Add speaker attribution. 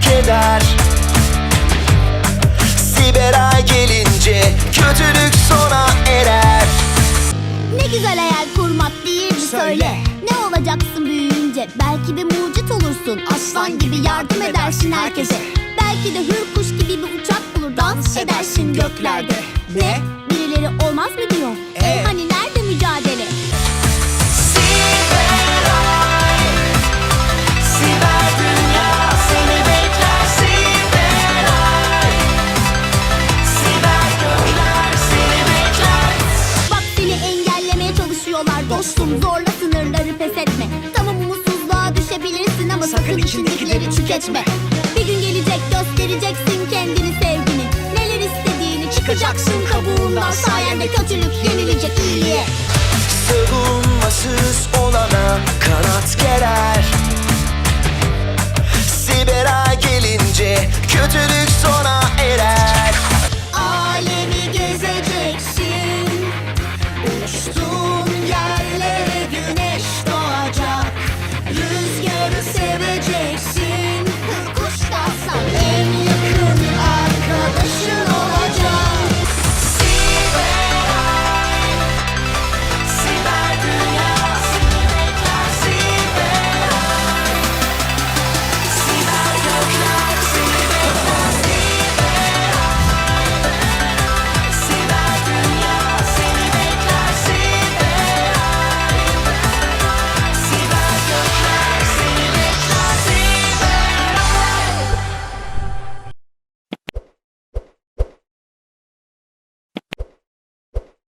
Speaker 1: fark eder. Siberay gelince kötülük sona erer.
Speaker 2: Ne güzel hayal kurmak değil mi? Söyle. Ne olacaksın büyüyünce? Belki bir mucit olursun. Aslan gibi yardım edersin herkese. Belki de hür kuş gibi bir uçak bulur Dans edersin göklerde. Ne? Birileri olmaz mı diyor dostum Zorla sınırları pes etme. Tamam umutsuzluğa düşebilirsin ama sakın içindekileri tüketme. Bir gün gelecek göstereceksin kendini sevgini. Neler istediğini çıkacaksın kabuğundan. Sayende kötülük yenilecek iyiye.
Speaker 1: Savunmasız olana kanat gerer Siberay gelince kötülük sona